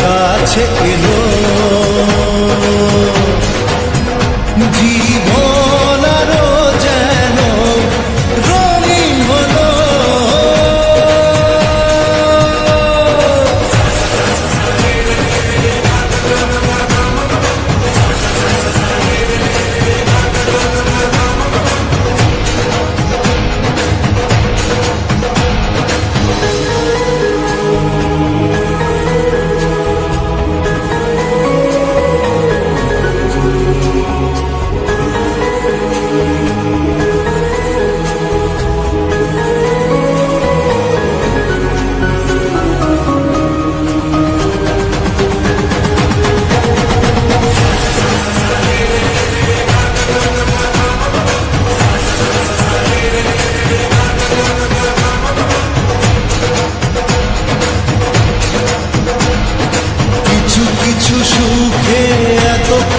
কাছে এলো। জীবন